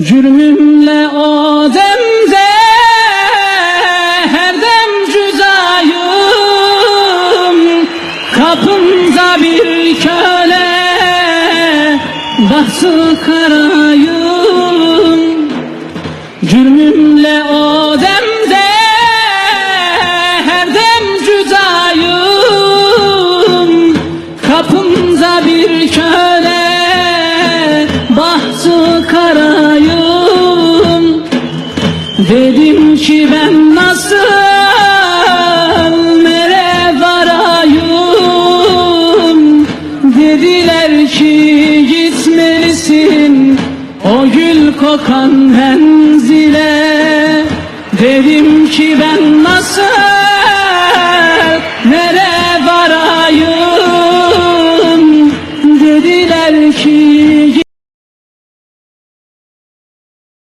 Cürmümle o demde her dem cüzayım. Kapımda bir köle bahtı karayım. Cürmümle o Dedim ki ben nasıl nereye varayım? Dediler ki gitmelisin. O gül kokan menzile. Dedim ki ben